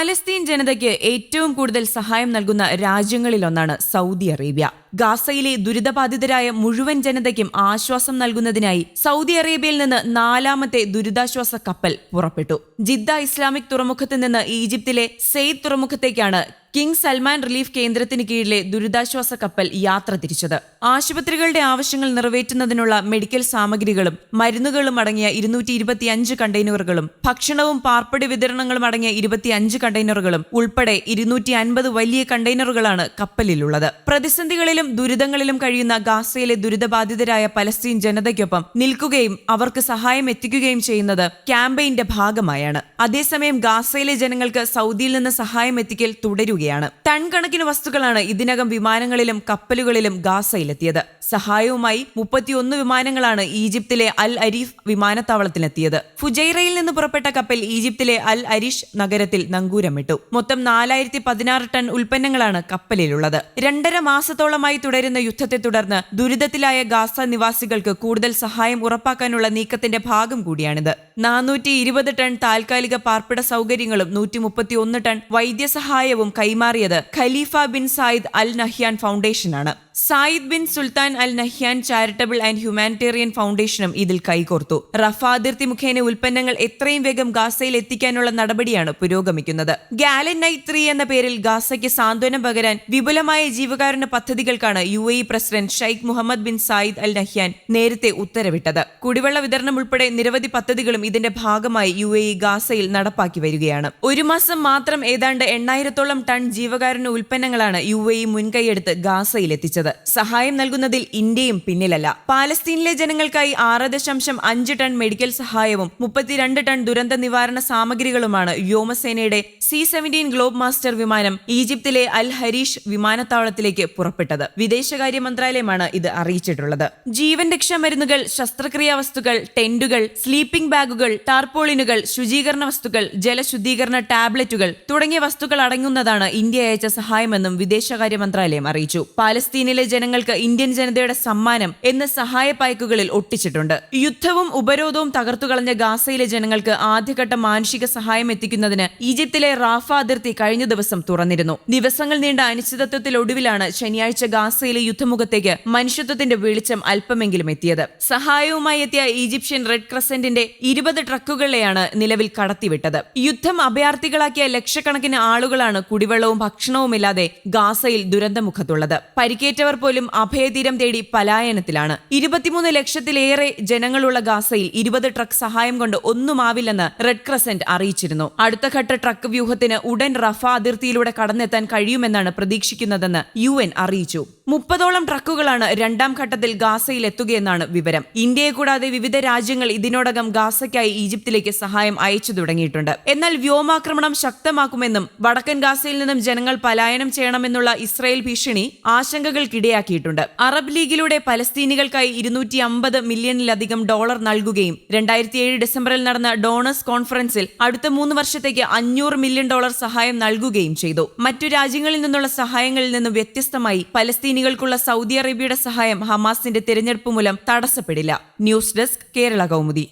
Palestine ജനതയ്ക്ക് ഏറ്റവും കൂടുതൽ സഹായം നൽകുന്ന രാജ്യങ്ങളിലൊന്നാണ് സൗദി അറേബ്യ. ഗാസയിലെ ദുരിതബാധിതരായ മുഴുവൻ ജനതയ്ക്കും ആശ്വാസം നൽകുന്നതിനായി സൗദി അറേബ്യയിൽ നിന്ന് നാലാമത്തെ ദുരിതാശ്വാസ കപ്പൽ പുറപ്പെട്ടു. ജിദ്ദ ഇസ്ലാമിക് തുറമുഖത്ത് നിന്ന് ഈജിപ്തിലെ സെയ്ദ് തുറമുഖത്തേക്കാണ് കിങ് സൽമാൻ റിലീഫ് കേന്ദ്രത്തിന് കീഴിലെ ദുരിതാശ്വാസ കപ്പൽ യാത്ര തിരിച്ചത്. ആശുപത്രികളുടെ ആവശ്യങ്ങൾ നിറവേറ്റുന്നതിനുള്ള മെഡിക്കൽ സാമഗ്രികളും മരുന്നുകളും അടങ്ങിയ ഇരുന്നൂറ്റി ഇരുപത്തിയഞ്ച് കണ്ടെയ്നറുകളും ഭക്ഷണവും പാർപ്പിട വിതരണങ്ങളും അടങ്ങിയ ഇരുപത്തിയഞ്ച് കണ്ടെയ്നറുകളും ഉൾപ്പെടെ ഇരുന്നൂറ്റി അൻപത് വലിയ കണ്ടെയ്നറുകളാണ് കപ്പലിലുള്ളത്. പ്രതിസന്ധികളിലും ദുരിതങ്ങളിലും കഴിയുന്ന ഗാസയിലെ ദുരിതബാധിതരായ പലസ്തീൻ ജനതയ്ക്കൊപ്പം നിൽക്കുകയും അവർക്ക് സഹായം എത്തിക്കുകയും ചെയ്യുന്നത് ക്യാമ്പയിന്റെ ഭാഗമായാണ്. അതേസമയം ഗാസയിലെ ജനങ്ങൾക്ക് സൗദിയിൽ നിന്ന് സഹായം എത്തിക്കൽ തുടരുകയാണ്. ടൺ കണക്കിന് വസ്തുക്കളാണ് ഇതിനകം വിമാനങ്ങളിലും കപ്പലുകളിലും ഗാസയിലെത്തിയത്. സഹായവുമായി മുപ്പത്തിയൊന്ന് വിമാനങ്ങളാണ് ഈജിപ്തിലെ അൽ അരീഫ് വിമാനത്താവളത്തിലെത്തിയത്. ഫുജൈറയിൽ നിന്ന് പുറപ്പെട്ട കപ്പൽ ഈജിപ്തിലെ അൽ അരീഷ് നഗരത്തിൽ നങ്കൂരമിട്ടു. മൊത്തം നാലായിരത്തി പതിനാറ് ടൺ ഉൽപ്പന്നങ്ങളാണ് കപ്പലിലുള്ളത്. രണ്ടര മാസത്തോളമായി തുടരുന്ന യുദ്ധത്തെ തുടർന്ന് ദുരിതത്തിലായ ഗാസ നിവാസികൾക്ക് കൂടുതൽ സഹായം ഉറപ്പാക്കാനുള്ള നീക്കത്തിന്റെ ഭാഗം കൂടിയാണിത്. നാനൂറ്റി ഇരുപത് ടൺ താൽക്കാലിക പാർപ്പിട സൗകര്യങ്ങളും നൂറ്റി മുപ്പത്തി ഒന്ന് ടൺ വൈദ്യസഹായവും കൈമാറിയത് Khalifa bin Zayed Al Nahyan ഫൗണ്ടേഷനാണ്. Zayed bin Sultan Al Nahyan charitable and humanitarian ഫൗണ്ടേഷനും ഇതിൽ കൈകോർത്തു. റഫ അതിർത്തി മുഖേന ഉൽപ്പന്നങ്ങൾ എത്രയും വേഗം ഗാസയിൽ എത്തിക്കാനുള്ള നടപടിയാണ് പുരോഗമിക്കുന്നത്. ഗാലൻ നൈത്രി ത്രീ എന്ന പേരിൽ ഗാസയ്ക്ക് സാന്ത്വനം പകരാൻ വിപുലമായ ജീവകാരുണ്യ പദ്ധതികൾക്കാണ് U A president Sheikh Mohammed bin Zayed Al Nahyan നേരത്തെ ഉത്തരവിട്ടത്. കുടിവെള്ള വിതരണം ഉൾപ്പെടെ നിരവധി പദ്ധതികളും ഇതിന്റെ ഭാഗമായി യു എ ഇ ഗാസയിൽ നടപ്പാക്കി വരികയാണ്. ഒരു മാസം മാത്രം ഏതാണ്ട് എണ്ണായിരത്തോളം ടൺ ജീവകാരുണ്യ ഉൽപ്പന്നങ്ങളാണ് യു എ ഇ മുൻകൈയെടുത്ത് ഗാസയിൽ എത്തിച്ചത് സഹായം നൽകുന്നതിൽ ഇന്ത്യയും പിന്നിലല്ല. പാലസ്തീനിലെ ജനങ്ങൾക്കായി ആറ് ദശാംശം അഞ്ച് ടൺ മെഡിക്കൽ സഹായവും മുപ്പത്തിരണ്ട് ടൺ ദുരന്ത നിവാരണ സാമഗ്രികളുമാണ് വ്യോമസേനയുടെ സി സെവന്റീൻ ഗ്ലോബ് മാസ്റ്റർ വിമാനം ഈജിപ്തിലെ അൽ ഹരീഷ് വിമാനത്താവളത്തിലേക്ക് പുറപ്പെട്ടത്. വിദേശകാര്യ മന്ത്രാലയമാണ് ഇത് അറിയിച്ചിട്ടുള്ളത്. ജീവൻ രക്ഷാ മരുന്നുകൾ ശസ്ത്രക്രിയാ വസ്തുക്കൾ ടെന്റുകൾ സ്ലീപ്പിംഗ് ബാഗുകൾ ടാർപോളിനുകൾ ശുചീകരണ വസ്തുക്കൾ ജലശുദ്ധീകരണ ടാബ്ലറ്റുകൾ തുടങ്ങിയ വസ്തുക്കൾ അടങ്ങുന്നതാണ് ഇന്ത്യ അയച്ച സഹായമെന്നും വിദേശകാര്യ മന്ത്രാലയം അറിയിച്ചു. പാലസ്തീനിലെ ജനങ്ങൾക്ക് ഇന്ത്യൻ ജനതയുടെ സമ്മാനം എന്ന സഹായ പായ്ക്കുകളിൽ ഒട്ടിച്ചിട്ടുണ്ട്. യുദ്ധവും ഉപരോധവും തകർത്തുകളഞ്ഞ ഗാസയിലെ ജനങ്ങൾക്ക് ആദ്യഘട്ട മാനുഷിക സഹായം എത്തിക്കുന്നതിന് ഈജിപ്തിലെ റാഫ അതിർത്തി കഴിഞ്ഞ ദിവസം തുറന്നിരുന്നു. ദിവസങ്ങൾ നീണ്ട അനിശ്ചിതത്വത്തിലൊടുവിലാണ് ശനിയാഴ്ച ഗാസയിലെ യുദ്ധമുഖത്തേക്ക് മനുഷ്യത്വത്തിന്റെ വെളിച്ചം അല്പമെങ്കിലും എത്തിയത്. സഹായവുമായി എത്തിയ ഈജിപ്ഷ്യൻ റെഡ് ക്രസന്റിന്റെ ഇരുപത് ട്രക്കുകളെയാണ് നിലവിൽ കടത്തിവിട്ടത്. യുദ്ധം അഭയാർത്ഥികളാക്കിയ ലക്ഷക്കണക്കിന് ആളുകളാണ് കുടിവെള്ളവും ഭക്ഷണവുമില്ലാതെ ഗാസയിൽ ദുരന്തമുഖത്തുള്ളത്. പരിക്കേറ്റവർ പോലും അഭയതീരം തേടി പലായനത്തിലാണ്. ഇരുപത്തിമൂന്ന് ലക്ഷത്തിലേറെ ജനങ്ങളുള്ള ഗാസയിൽ ഇരുപത് ട്രക്ക് സഹായം കൊണ്ട് ഒന്നുമാവില്ലെന്ന് റെഡ് ക്രസന്റ് അറിയിച്ചിരുന്നു. അടുത്ത ഘട്ട ട്രക്ക് വ്യൂഹത്തിന് ഉടൻ റഫ അതിർത്തിയിലൂടെ കടന്നെത്താൻ കഴിയുമെന്നാണ് പ്രതീക്ഷിക്കുന്നതെന്ന് യു എൻ അറിയിച്ചു. മുപ്പതോളം ട്രക്കുകളാണ് രണ്ടാം ഘട്ടത്തിൽ ഗാസയിൽ എത്തുകയെന്നാണ് വിവരം. ഇന്ത്യയെ കൂടാതെ വിവിധ രാജ്യങ്ങൾ ഇതിനോടകം ഗാസയ്ക്കായി ഈജിപ്തിലേക്ക് സഹായം അയച്ചു തുടങ്ങിയിട്ടുണ്ട്. എന്നാൽ വ്യോമാക്രമണം ശക്തമാക്കുമെന്നും വടക്കൻ ഗാസയിൽ നിന്നും ജനങ്ങൾ പലായനം ചെയ്യണമെന്നുള്ള ഇസ്രായേൽ ഭീഷണി ആശങ്കകൾക്കിടയാക്കിയിട്ടുണ്ട്. അറബ് ലീഗിലൂടെ പലസ്തീനികൾക്കായി ഇരുന്നൂറ്റി അമ്പത് മില്യണിലധികം ഡോളർ നൽകുകയും രണ്ടായിരത്തി ഏഴ് ഡിസംബറിൽ നടന്ന ഡോണേഴ്സ് കോൺഫറൻസിൽ അടുത്ത മൂന്ന് വർഷത്തേക്ക് അഞ്ഞൂറ് മില്യൺ ഡോളർ സഹായം നൽകുകയും ചെയ്തു. മറ്റു രാജ്യങ്ങളിൽ നിന്നുള്ള സഹായങ്ങളിൽ നിന്നും വ്യത്യസ്തമായി പലസ്തീനികൾക്കുള്ള സൗദി അറേബ്യയുടെ സഹായം ഹമാസിന്റെ തിരഞ്ഞെടുപ്പ് മൂലം തടസ്സപ്പെടില്ല. News desk Kerala Kaumudi.